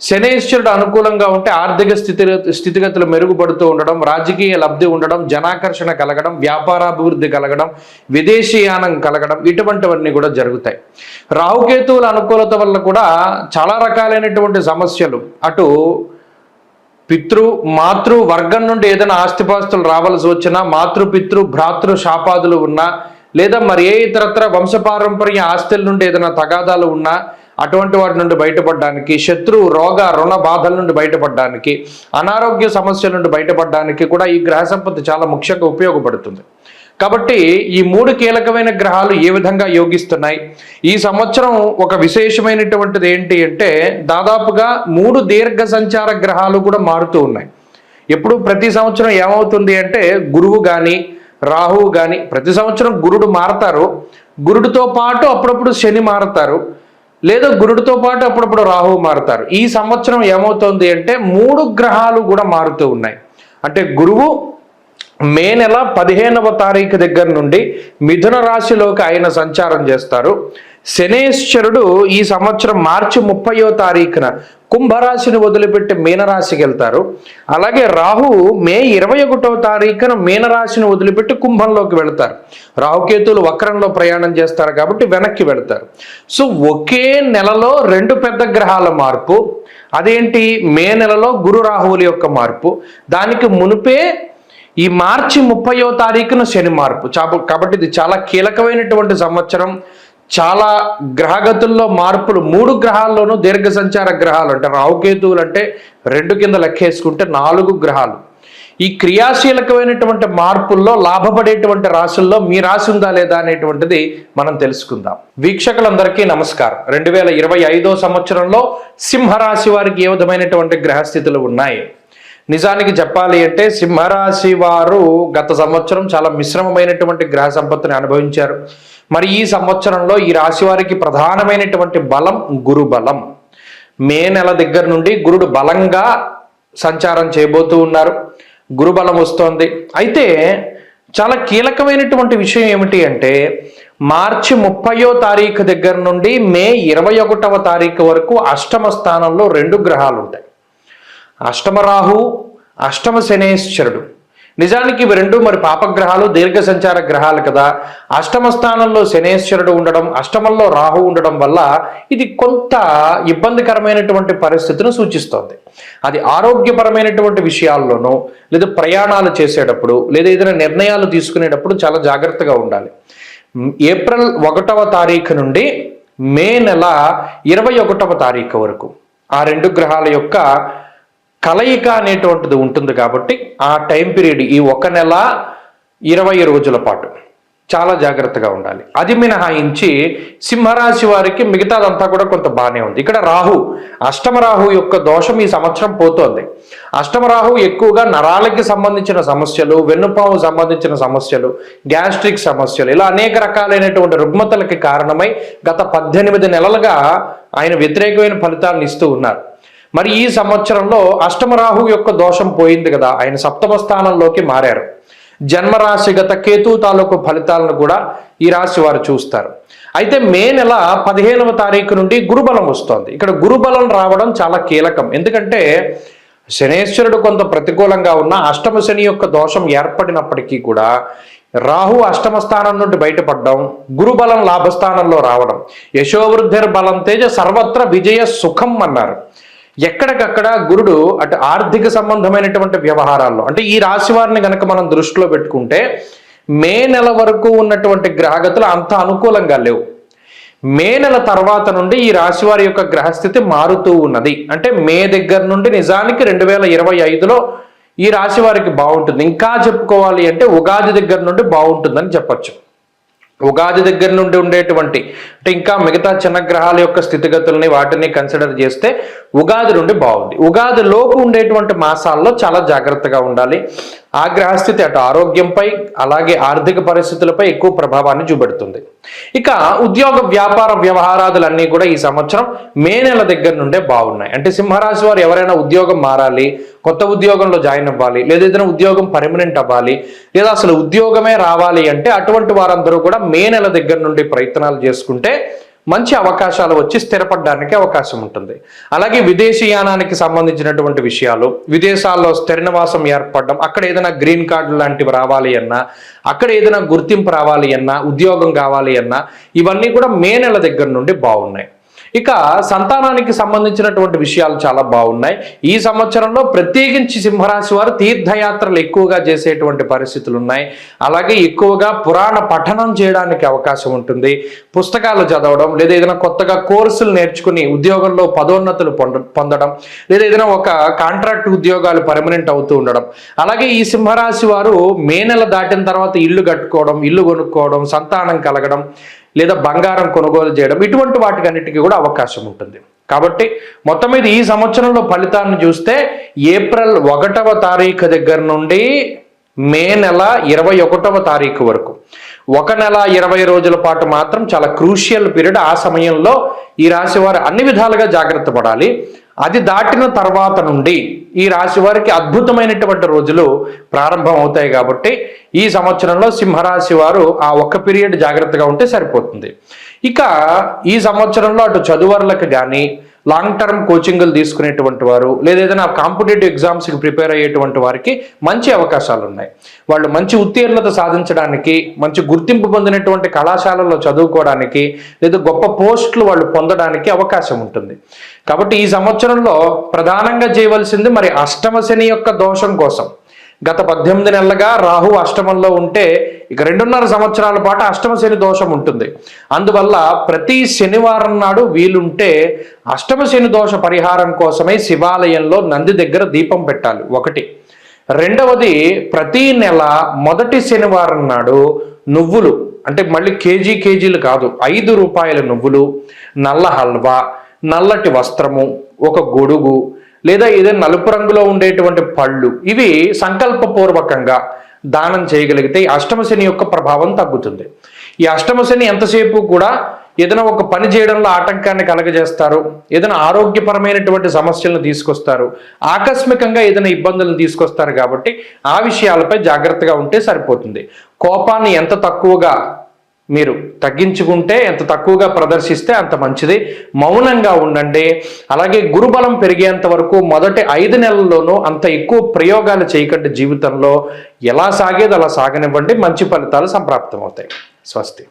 శనేశ్వరుడు అనుకూలంగా ఉంటే ఆర్థిక స్థితి స్థితిగతులు మెరుగుపడుతూ ఉండడం రాజకీయ లబ్ధి ఉండడం జనాకర్షణ కలగడం వ్యాపారాభివృద్ధి కలగడం విదేశీయానం కలగడం ఇటువంటివన్నీ కూడా జరుగుతాయి. రాహుకేతువుల అనుకూలత వల్ల కూడా చాలా రకాలైనటువంటి సమస్యలు. అటు పితృ మాతృ వర్గం నుండి ఏదైనా ఆస్తిపాస్తులు రావాల్సి వచ్చినా మాతృ పితృ భ్రాతృ శాపాదులు ఉన్నా లేదా మరి ఏ ఇతరత్ర వంశపారంపర్య ఆస్తుల నుండి ఏదైనా తగాదాలు ఉన్నా అటువంటి వాటి నుండి బయటపడడానికి శత్రు రోగ రుణ బాధల నుండి బయటపడడానికి అనారోగ్య సమస్యల నుండి బయటపడడానికి కూడా ఈ గ్రహ సంపత్తి చాలా ముఖ్యంగా ఉపయోగపడుతుంది. కాబట్టి ఈ మూడు కీలకమైన గ్రహాలు ఏ విధంగా యోగిస్తున్నాయి? ఈ సంవత్సరం ఒక విశేషమైనటువంటిది ఏంటి అంటే దాదాపుగా మూడు దీర్ఘ సంచార గ్రహాలు కూడా మారుతూ ఉన్నాయి. ఎప్పుడు? ప్రతి సంవత్సరం ఏమవుతుంది అంటే గురువు కానీ రాహువు కానీ ప్రతి సంవత్సరం గురుడు మారతారు. గురుడితో పాటు అప్పుడప్పుడు శని మారతారు. లేదా గురుడితో పాటు అప్పుడప్పుడు రాహువు మారుతారు. ఈ సంవత్సరం ఏమవుతుంది అంటే మూడు గ్రహాలు కూడా మారుతూ ఉన్నాయి. అంటే గురువు మే నెల పదిహేనవ తారీఖు దగ్గర నుండి మిథున రాశిలోకి ఆయన సంచారం చేస్తారు. శనేశ్వరుడు ఈ సంవత్సరం మార్చి ముప్పయో తారీఖున కుంభరాశిని వదిలిపెట్టి మీనరాశికి వెళ్తారు. అలాగే రాహు మే ఇరవై ఒకటవ తారీఖున మీనరాశిని వదిలిపెట్టి కుంభంలోకి వెళ్తారు. రాహుకేతులు వక్రంలో ప్రయాణం చేస్తారు కాబట్టి వెనక్కి వెళ్తారు. సో ఒకే నెలలో రెండు పెద్ద గ్రహాల మార్పు. అదేంటి? మే నెలలో గురు రాహువుల యొక్క మార్పు. దానికి మునిపే ఈ మార్చి ముప్పయో తారీఖున శని మార్పు. చాప కాబట్టి ఇది చాలా కీలకమైనటువంటి సంవత్సరం. చాలా గ్రహగతుల్లో మార్పులు మూడు గ్రహాల్లోనూ దీర్ఘ సంచార గ్రహాలు అంటే రావుకేతువులు అంటే రెండు కింద లెక్కేసుకుంటే నాలుగు గ్రహాలు. ఈ క్రియాశీలకమైనటువంటి మార్పుల్లో లాభపడేటువంటి రాశుల్లో మీ రాశి ఉందా లేదా అనేటువంటిది మనం తెలుసుకుందాం. వీక్షకులందరికీ నమస్కారం. రెండు వేల ఇరవై ఐదో సంవత్సరంలో సింహరాశి వారికి ఏ విధమైనటువంటి గ్రహస్థితులు ఉన్నాయి? నిజానికి చెప్పాలి అంటే సింహరాశి వారు గత సంవత్సరం చాలా మిశ్రమమైనటువంటి గ్రహ సంపత్తిని అనుభవించారు. మరి ఈ సంవత్సరంలో ఈ రాశి వారికి ప్రధానమైనటువంటి బలం గురు బలం మే నెల దగ్గర నుండి గురుడు బలంగా సంచారం చేయబోతూ ఉన్నారు. గురుబలం వస్తోంది. అయితే చాలా కీలకమైనటువంటి విషయం ఏమిటి అంటే మార్చి ముప్పయో తారీఖు దగ్గర నుండి మే ఇరవై ఒకటవ తారీఖు వరకు అష్టమ స్థానంలో రెండు గ్రహాలు ఉంటాయి. అష్టమ రాహు అష్టమ శనేశ్వరుడు. నిజానికి ఇవి రెండు మరి పాపగ్రహాలు దీర్ఘ సంచార గ్రహాలు కదా. అష్టమ స్థానంలో శనేశ్వరుడు ఉండడం అష్టమంలో రాహు ఉండడం వల్ల ఇది కొంత ఇబ్బందికరమైనటువంటి పరిస్థితిని సూచిస్తోంది. అది ఆరోగ్యపరమైనటువంటి విషయాల్లోనూ లేదా ప్రయాణాలు చేసేటప్పుడు లేదా ఏదైనా నిర్ణయాలు తీసుకునేటప్పుడు చాలా జాగ్రత్తగా ఉండాలి. ఏప్రిల్ ఒకటవ తారీఖు నుండి మే నెల ఇరవై ఒకటవ తారీఖు వరకు ఆ రెండు గ్రహాల యొక్క కలయిక అనేటువంటిది ఉంటుంది కాబట్టి ఆ టైం పీరియడ్ ఈ ఒక నెల ఇరవై రోజుల పాటు చాలా జాగ్రత్తగా ఉండాలి. అది మినహాయించి సింహరాశి వారికి మిగతాదంతా కూడా కొంత బాగానే ఉంది. ఇక్కడ రాహు అష్టమరాహు యొక్క దోషం ఈ సంవత్సరం పోతోంది. అష్టమరాహు ఎక్కువగా నరాలకి సంబంధించిన సమస్యలు వెన్నుపాము సంబంధించిన సమస్యలు గ్యాస్ట్రిక్ సమస్యలు ఇలా అనేక రకాలైనటువంటి రుగ్మతలకి కారణమై గత పద్దెనిమిది నెలలుగా ఆయన వ్యతిరేకమైన ఫలితాలను ఇస్తూ ఉన్నారు. మరి ఈ సంవత్సరంలో అష్టమరాహు యొక్క దోషం పోయింది కదా. ఆయన సప్తమ స్థానంలోకి మారారు. జన్మరాశిగత కేతు తాలూకు ఫలితాలను కూడా ఈ రాశి వారు చూస్తారు. అయితే మే నెల పదిహేనవ తారీఖు నుండి గురుబలం వస్తోంది. ఇక్కడ గురుబలం రావడం చాలా కీలకం. ఎందుకంటే శనేశ్వరుడు కొంత ప్రతికూలంగా ఉన్న అష్టమ శని యొక్క దోషం ఏర్పడినప్పటికీ కూడా రాహు అష్టమ స్థానం నుండి బయటపడడం గురుబలం లాభస్థానంలో రావడం యశోవృద్ధిర్ బలం తేజ సర్వత్ర విజయ సుఖం అన్నారు. ఎక్కడికక్కడ గురుడు అటు ఆర్థిక సంబంధమైనటువంటి వ్యవహారాల్లో అంటే ఈ రాశి వారిని కనుక మనం దృష్టిలో పెట్టుకుంటే మే నెల వరకు ఉన్నటువంటి గ్రహగతులు అంత అనుకూలంగా లేవు. మే నెల తర్వాత నుండి ఈ రాశి వారి యొక్క గ్రహస్థితి మారుతూ ఉన్నది. అంటే మే దగ్గర నుండి నిజానికి రెండు వేల ఇరవై ఐదులో ఈ రాశి వారికి బాగుంటుంది. ఇంకా చెప్పుకోవాలి అంటే ఉగాది దగ్గర నుండి బాగుంటుందని చెప్పొచ్చు. ఉగాది దగ్గర నుండి ఉండేటువంటి అంటే ఇంకా మిగతా చిన్న గ్రహాల యొక్క స్థితిగతుల్ని వాటిని కన్సిడర్ చేస్తే ఉగాది నుండి బాగుంది. ఉగాది లోపు ఉండేటువంటి మాసాల్లో చాలా జాగ్రత్తగా ఉండాలి. ఆగ్రహస్థితి అటు ఆరోగ్యంపై అలాగే ఆర్థిక పరిస్థితులపై ఎక్కువ ప్రభావాన్ని చూపెడుతుంది. ఇక ఉద్యోగ వ్యాపార వ్యవహారాదులన్నీ కూడా ఈ సంవత్సరం మే నెల దగ్గర నుండే బాగున్నాయి. అంటే సింహరాశి వారు ఎవరైనా ఉద్యోగం మారాలి కొత్త ఉద్యోగంలో జాయిన్ అవ్వాలి లేదా ఏదైనా ఉద్యోగం పర్మనెంట్ అవ్వాలి లేదా అసలు ఉద్యోగమే రావాలి అంటే అటువంటి వారందరూ కూడా మే నెల దగ్గర నుండి ప్రయత్నాలు చేసుకుంటే మంచి అవకాశాలు వచ్చి స్థిరపడడానికి అవకాశం ఉంటుంది. అలాగే విదేశీయానానికి సంబంధించినటువంటి విషయాలు విదేశాల్లో స్థిర నివాసం ఏర్పడడం అక్కడ ఏదైనా గ్రీన్ కార్డు లాంటివి రావాలి అన్నా అక్కడ ఏదైనా గుర్తింపు రావాలి అన్నా ఉద్యోగం కావాలి అన్నా ఇవన్నీ కూడా మే నెల దగ్గర నుండి బాగున్నాయి. ఇక సంతానానికి సంబంధించినటువంటి విషయాలు చాలా బాగున్నాయి. ఈ సంవత్సరంలో ప్రత్యేకించి సింహరాశి వారు తీర్థయాత్రలు ఎక్కువగా చేసేటువంటి పరిస్థితులు ఉన్నాయి అలాగే ఎక్కువగా పురాణ పఠనం చేయడానికి అవకాశం ఉంటుంది. పుస్తకాలు చదవడం లేదా ఏదైనా కొత్తగా కోర్సులు నేర్చుకుని ఉద్యోగంలో పదోన్నతులు పొంద పొందడం లేదా ఏదైనా ఒక కాంట్రాక్ట్ ఉద్యోగాలు పర్మనెంట్ అవుతూ ఉండడం. అలాగే ఈ సింహరాశి వారు మే నెల దాటిన తర్వాత ఇల్లు కట్టుకోవడం ఇల్లు కొనుక్కోవడం సంతానం కలగడం లేదా బంగారం కొనుగోలు చేయడం ఇటువంటి వాటికన్నిటికీ కూడా అవకాశం ఉంటుంది. కాబట్టి మొత్తం మీద ఈ సంవత్సరంలో ఫలితాన్ని చూస్తే ఏప్రిల్ ఒకటవ తారీఖు దగ్గర నుండి మే నెల ఇరవై ఒకటవ తారీఖు వరకు. ఒక నెల ఇరవై రోజుల పాటు మాత్రం చాలా క్రూషియల్ పీరియడ్ ఆ సమయంలో ఈ రాశి వారు అన్ని విధాలుగా జాగ్రత్త పడాలి. అది దాటిన తర్వాత నుండి ఈ రాశి వారికి అద్భుతమైనటువంటి రోజులు ప్రారంభం అవుతాయి కాబట్టి ఈ సంవత్సరంలో సింహరాశి వారు ఆ ఒక్క పీరియడ్ జాగ్రత్తగా ఉంటే సరిపోతుంది. ఇక ఈ సంవత్సరంలో అటు చదువర్లకు కానీ లాంగ్ టర్మ్ కోచింగ్లు తీసుకునేటువంటి వారు లేదా ఏదైనా కాంపిటేటివ్ ఎగ్జామ్స్కి ప్రిపేర్ అయ్యేటువంటి వారికి మంచి అవకాశాలు ఉన్నాయి. వాళ్ళు మంచి ఉత్తీర్ణత సాధించడానికి మంచి గుర్తింపు పొందినటువంటి కళాశాలల్లో చదువుకోవడానికి లేదా గొప్ప పోస్టులు వాళ్ళు పొందడానికి అవకాశం ఉంటుంది. కాబట్టి ఈ సంవత్సరంలో ప్రధానంగా చేయవలసింది మరి అష్టమ శని యొక్క దోషం కోసం. గత పద్దెనిమిది నెలలుగా రాహు అష్టమంలో ఉంటే ఇక రెండున్నర సంవత్సరాల పాటు అష్టమ శని దోషం ఉంటుంది. అందువల్ల ప్రతి శనివారం నాడు వీలుంటే అష్టమ శని దోష పరిహారం కోసమై శివాలయంలో నంది దగ్గర దీపం పెట్టాలి. ఒకటి. రెండవది ప్రతి నెల మొదటి శనివారం నాడు నువ్వులు అంటే మళ్ళీ కేజీ కేజీలు కాదు ఐదు రూపాయల నువ్వులు నల్ల హల్వా నల్లటి వస్త్రము ఒక గొడుగు లేదా ఏదైనా నలుపు రంగులో ఉండేటువంటి పళ్ళు ఇవి సంకల్పపూర్వకంగా దానం చేయగలిగితే ఈ అష్టమశని యొక్క ప్రభావం తగ్గుతుంది. ఈ అష్టమశని ఎంతసేపు కూడా ఏదైనా ఒక పని చేయడంలో ఆటంకాన్ని కలగజేస్తారు ఏదైనా ఆరోగ్యపరమైనటువంటి సమస్యలను తీసుకొస్తారు ఆకస్మికంగా ఏదైనా ఇబ్బందులను తీసుకొస్తారు కాబట్టి ఆ విషయాలపై జాగ్రత్తగా ఉంటే సరిపోతుంది. కోపాన్ని ఎంత తక్కువగా మీరు తగ్గించుకుంటే ఎంత తక్కువగా ప్రదర్శిస్తే అంత మంచిది. మౌనంగా ఉండండి. అలాగే గురుబలం పెరిగేంత వరకు మొదటి ఐదు నెలల్లోనూ అంత ఎక్కువ ప్రయోగాలు చేయకండి జీవితంలో. ఎలా సాగేది అలా సాగనివ్వండి. మంచి ఫలితాలు సంప్రాప్తమవుతాయి. స్వస్తి.